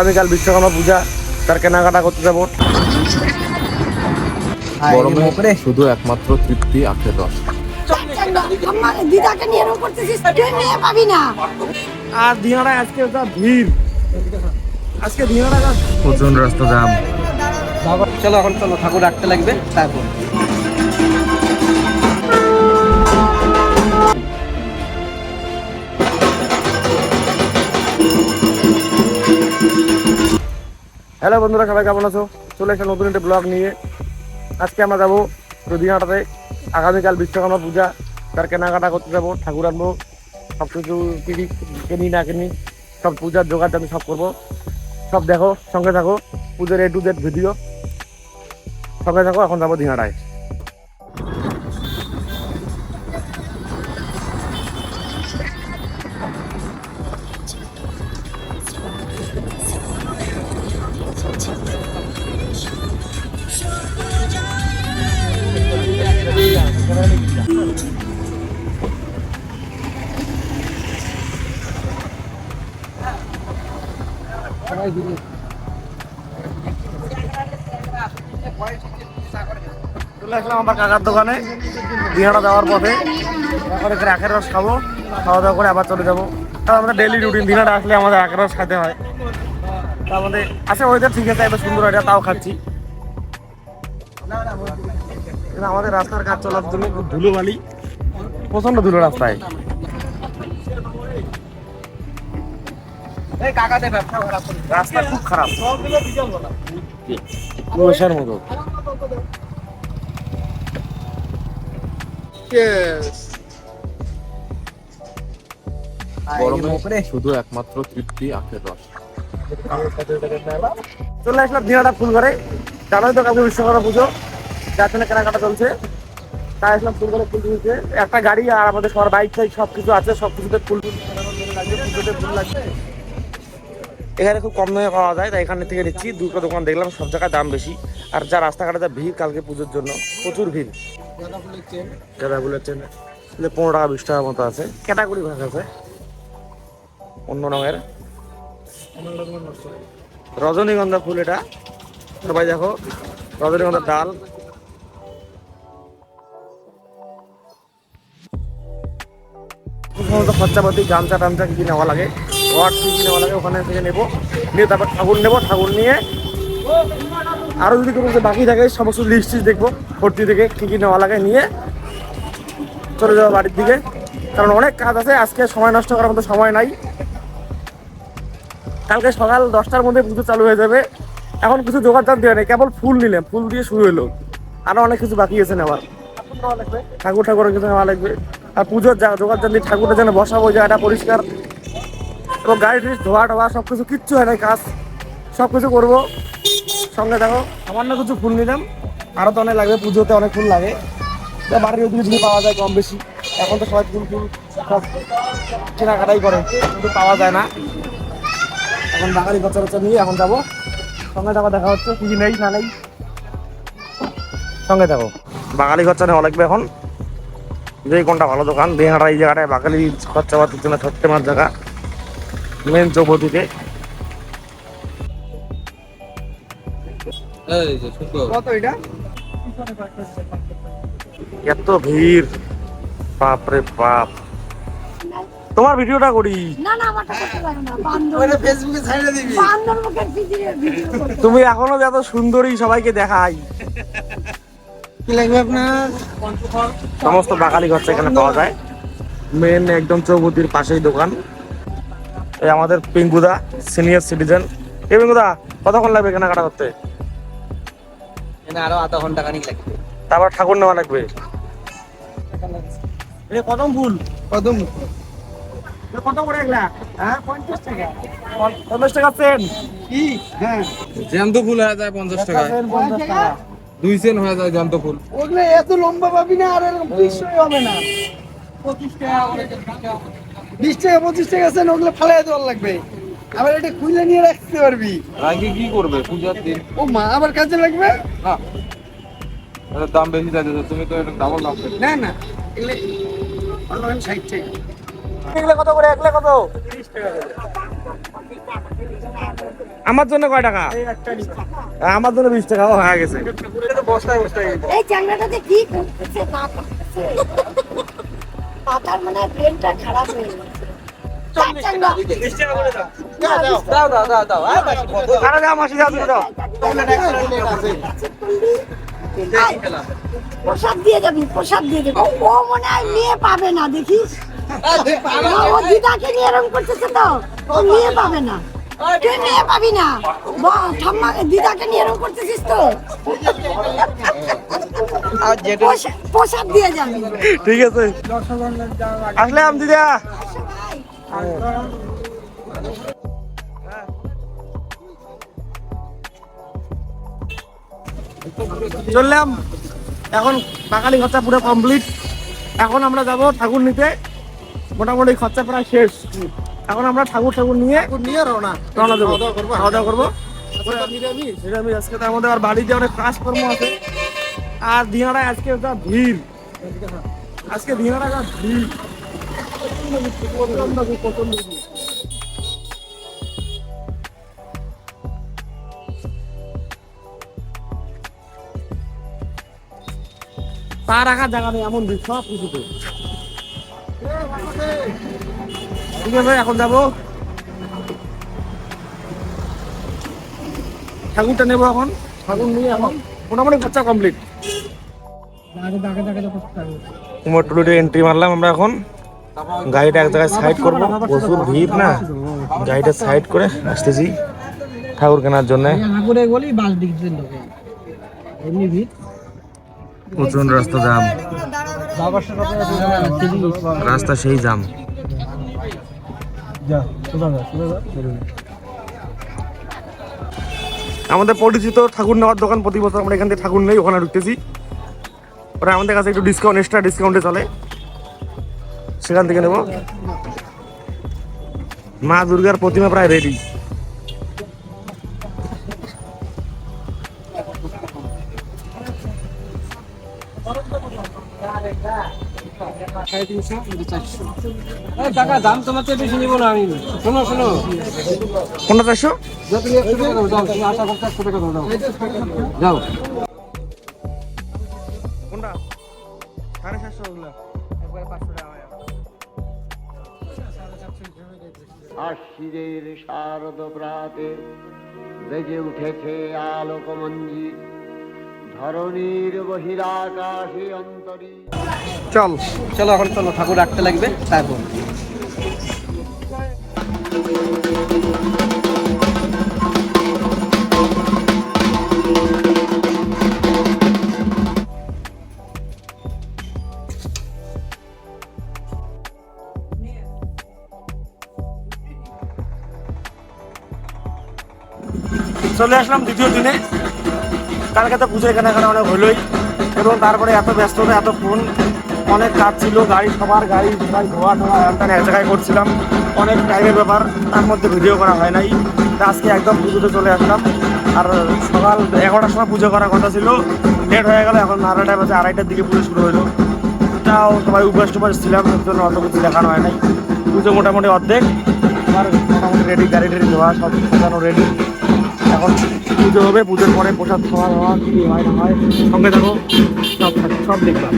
আগামীকাল বিশ্বকর্মা পূজা তার কেনাকাটা করতে যাব। গরমে শুধু একমাত্র তৃপ্তি আখের রস। আর দিনারা আজকে যা ভিড়। আজকে দিনারা যা প্রচণ্ড রাস্তা জ্যাম। চলো এখন চলো ঠাকুর রাখতে লাগবে তারপর। হ্যালো বন্ধুরা, সবাই কেমন আছো? চলে একটা নতুন একটা ব্লগ নিয়ে। আজকে আমরা যাব দিনাটাতে আগামীকাল বিশ্বকর্মা পূজা। তার কেনাকাটা করতে যাব, ঠাকুর আনব। সব কিছু কিনি কিনি, না কিনি, সব পূজার জোগাড় আমি সব করব। সব দেখো, সঙ্গে থাকো। পুজোর এ টু জেড ভিডিও সঙ্গে থাকো, এখন যাব দিনাটায় চলে আসলাম আমার কাকার দোকানে। দিনাটা যাওয়ার পথে। এখন এখানে আখের রস খাব, খাওয়া দাওয়া করে আবার চলে যাব। তার আমাদের ডেলি রুটিন দিনাটা আসলে আমাদের আখের রস খেতে হয়। তার মধ্যে আছে ওয়েদার ঠিক আছে এবার সুন্দর এটা তাও খাচ্ছি। আমাদের রাস্তার কাজ চলার জন্য খুব ধুলো বালি প্রচণ্ড ধুলো রাস্তায়। রাস্তা খুব খারাপ। কুয়াশার মতো। গরমে শুধু একমাত্র তৃপ্তি আখের রস। চলে আসলাম দিনাটা ফুল ঘরে। জানোই তো কালকে বিশ্বকর্মা পুজো যার জন্য কেনাকাটা চলছে। তাই আসলাম ফুল ঘরে ফুল তুলছে একটা গাড়ি আর আমাদের সবার বাইক টাইক সব কিছু আছে সব কিছুতে ফুল টুল লাগবে পুজোতে ফুল লাগবে। এখানে খুব কম দামে পাওয়া যায়, তাই এখানে থেকে নিচ্ছি। দুটো দোকান দেখলাম, সব জায়গায় দাম বেশি। আর যা রাস্তাঘাটে যা ভিড় কালকে পুজোর জন্য, প্রচুর ভিড়। গাঁদা ফুলের চেন পনেরো টাকা, বিশ টাকার মতো আছে। ক্যাটাগরি ভাগ আছে। অন্য রঙের। রজনীগন্ধা ফুল এটা। সবাই দেখো, রজনীগন্ধার ডাল। খরচাপাতি, গামছা টামছা কি নেওয়া লাগে। ওয়াট কি কি লাগে ওখানে থেকে নেব। নিয়ে তারপর ঠাকুর নেব, ঠাকুর নিয়ে আরও যদি কোনো বাকি থাকে, সমস্ত লিস্ট দেখব, ভর্তি থেকে কী কী নেওয়া লাগে নিয়ে চলে যাব বাড়ির দিকে। কারণ অনেক কাজ আছে, আজকে সময় নষ্ট করার মতো সময় নাই। কালকে সকাল দশটার মধ্যে পুজো চালু হয়ে যাবে। এখন কিছু জোগাড় দেওয়া নেই, কেবল ফুল নিলাম, ফুল দিয়ে শুরু হলো। আরও অনেক কিছু বাকি আছে নেওয়ার। ঠাকুর ঠাকুরের কিছু নেওয়া লাগবে। আর পুজোর যা জোগাড় দিয়ে ঠাকুরের যেন বসাবো, জায়গাটা পরিষ্কার। এবং গাড়ি টাড়ি ধোয়া টোয়া সব কিছু কিচ্ছু হয় নাই, কাজ সব কিছু করব। সঙ্গে দেখো, সামান্য কিছু ফুল নিলাম। আরও তো অনেক লাগবে, পুজোতে অনেক ফুল লাগে। বাড়ির ওদিকে যদি পাওয়া যায় কম বেশি, এখন তো সবাই ফুল ফুল সব কেনাকাটাই করে, কিন্তু পাওয়া যায় না। এখন বাঙালি বাচ্চা বাচ্চা নিয়ে এখন যাব। সঙ্গে যাব দেখা হচ্ছে কি নেই, না নেই। সঙ্গে যাব বাঙালি খরচা নেওয়া লাগবে এখন। যে কোনটা ভালো দোকান, বিহারা এই জায়গাটায় বাঙালি খরচা পাতির জন্য সত্যি মার জায়গা। মেন চৌপতিতে এই যে সুন্দর কত এটা? এত ভিড়। বাপরে বাপ। তোমার ভিডিওটা করি। না না আমারটা করতে পারো না। বান্দর ফেসবুকে ছাইড়া দিবি। বান্দর মুখের ভিডিও তুমি এখনও যত সুন্দরী সবাইকে দেখাই। কি লাগবে আপনার? সমস্ত বাঙালি খরচা এখানে পাওয়া যায়। মেন একদম চৌপতির পাশেই দোকান। এই আমাদের পিঙ্কুদা সিনিয়র সিটিজেন। এই পিঙ্কুদা কতক্ষণ লাগবে কেনাকাটা করতে? এখানে আরও আধা ঘণ্টা খানিক লাগবে। তারপর ঠাকুর নেওয়া লাগবে? কদম ফুল। কদম। কত করে এগুলা? হ্যাঁ পঞ্চাশ টাকা। পঞ্চাশ টাকা চেন কি? হ্যাঁ। জ্যান্ত ফুল হয়ে যায় পঞ্চাশ টাকা। পঞ্চাশ টাকা? দুই সেন হয়ে যায় জ্যান্ত ফুল। ওগুলো এত লম্বা পাবি না আর এরকম হবে না। বিশ টাকা পঁচিশ টাকা আছে ওগুলো ফালাই দেওয়ার লাগবে। আবার এটা খুলে নিয়ে রাখতে পারবি। কি করবে পূজার দিন ও মা আবার কাজে লাগবে? না। দাম বেশি তুমি তো এটা ডাবল দাম না না। অনলাইন সাইড থেকে এগুলা কত করে? এগুলা কত? আমার জন্য কয় টাকা? আমার জন্য বিশ টাকা ও হয়ে গেছে। বস্তায় বস্তায় এই চ্যাংড়াটাতে কি করতেছে মাথার মানে ব্রেনটা খারাপ হয়ে গেছে দাও। দাও দাও দাও আয় বাকি বলো। আরে দাও মাসি দাও তুমি দাও। প্রসাদ দিয়ে যাবি প্রসাদ দিয়ে যাবি। ও- মনে হয় মেয়ে পাবে না দেখিস? ও দিদাকে নিয়ে এরকম করতেছে তো। ও মেয়ে পাবে না। তুই মেয়ে পাবি না। ঠাম্মা দিদাকে নিয়ে এরকম করতেছিস তো। আর যেটা প্রসা- দিয়ে যাবি। ঠিক আছে। আসলাম দিদা চললাম। এখন বাঙালি খরচা পুরো কমপ্লিট এখন আমরা যাব ঠাকুর নিতে। মোটামুটি খরচা প্রায় শেষ। এখন আমরা ঠাকুর ঠাকুর নিয়ে নিয়ে রওনা। রওনা দেবো। খাওয়া দাওয়া করব। খাওয়া দাওয়া করব। নিরামিষ। নিরামিষ। আজকে মধ্যে আর বাড়িতে অনেক কাজকর্ম আছে। আর দিনারা আজকে যা ভিড়। আজকে দিনারা যা ভিড়। পা রাখার জায়গা নেই, এমন ভিড়, সব কিছুতে। ঠিক আছে, এখন যাব। ঠাকুরটা নেব এখন। ঠাকুর নিয়ে এখন। মোটামুটি খরচা কমপ্লিট কুমার টুলিতে এন্ট্রি মারলাম আমরা এখন গাড়িটা এক জায়গায় সাইড করব। প্রচুর ভিড় না? গাড়িটা সাইড করে আসতেছি ঠাকুর কেনার জন্য। ঠাকুরে বলি বাস দিচ্ছে লোকে এমনি ভিড় প্রচণ্ড রাস্তা জাম রাস্তা সেই জাম আমাদের পরিচিত ঠাকুর নেওয়ার দোকান প্রতি বছর আমরা এখান থেকে ঠাকুর নেই, ওখানে ঢুকতেছি। ওরা আমাদের কাছে একটু ডিসকাউন্ট এক্সট্রা ডিসকাউন্টে চলে। সেখান থেকে নেব। মা দুর্গার প্রতিমা প্রায় রেডি টাকা দাম তোমার চেয়ে বেশি নিবো না আমি। শোনো শোনো। চারশো আশা করতে একশো টাকা দাও দাও যাও। কোনটা? সাড়ে সাতশো ওগুলা। একবার পাঁচশো টাকা আশ্বিরের শারদ প্রাতে বেজে উঠেছে আলোকমঞ্জির ধরণীর বহিরাকাশে অন্তরী। চল চলো এখন চলো ঠাকুর রাখতে লাগবে তারপর। চলে আসলাম দ্বিতীয় দিনে। কালকে তো পুজোর কেনাকাটা অনেক হলোই। এবং তারপরে এত ব্যস্ততা এত ফোন অনেক কাজ ছিল, গাড়ি, সবার গাড়ি সবাই ধোয়া হ্যান এক জায়গায় করছিলাম। অনেক টাইমের ব্যাপার, তার মধ্যে ভিডিও করা হয় নাই। আজকে একদম পুজোতে চলে আসলাম। আর সকাল এগারোটার সময় পুজো করার কথা ছিল লেট হয়ে গেল, এখন আড়াইটা বাজে, আড়াইটার দিকে পুজো শুরু হলো। তাও সবাই উপাস টুপাস ছিলাম জন্য অত কিছু দেখানো হয় নাই। পুজো মোটামুটি অর্ধেক। আর মোটামুটি রেডি গাড়ি টাড়ি ধোয়া সব সাজানো রেডি এখন পুজো হবে, পুজোর পরে প্রসাদ খাওয়া দাওয়া, কী হয় না হয়, সঙ্গে থাকো, সব সব দেখলাম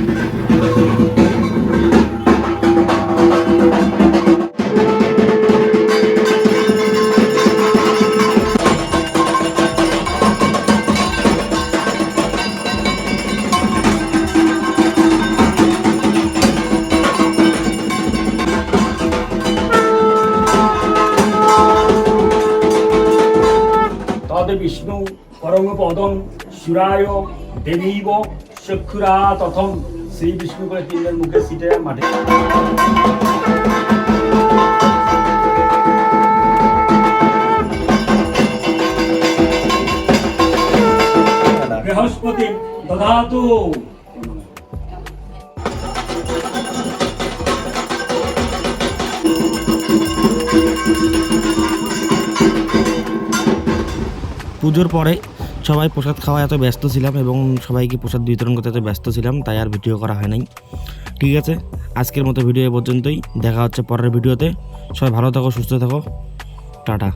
পরমপদং সুরায় দেবীব চক্ষুরা তথম শ্রী বিষ্ণু করে তিনজন মুখে সিটে মাঠে বৃহস্পতি দধাতু পুজোর পরে সবাই প্রসাদ খাওয়া এত ব্যস্ত ছিলাম এবং সবাইকে প্রসাদ বিতরণ করতে এত ব্যস্ত ছিলাম, তাই আর ভিডিও করা হয় নাই। ঠিক আছে, আজকের মতো ভিডিও এ পর্যন্তই। দেখা হচ্ছে পরের ভিডিওতে। সবাই ভালো থাকো, সুস্থ থাকো। টাটা।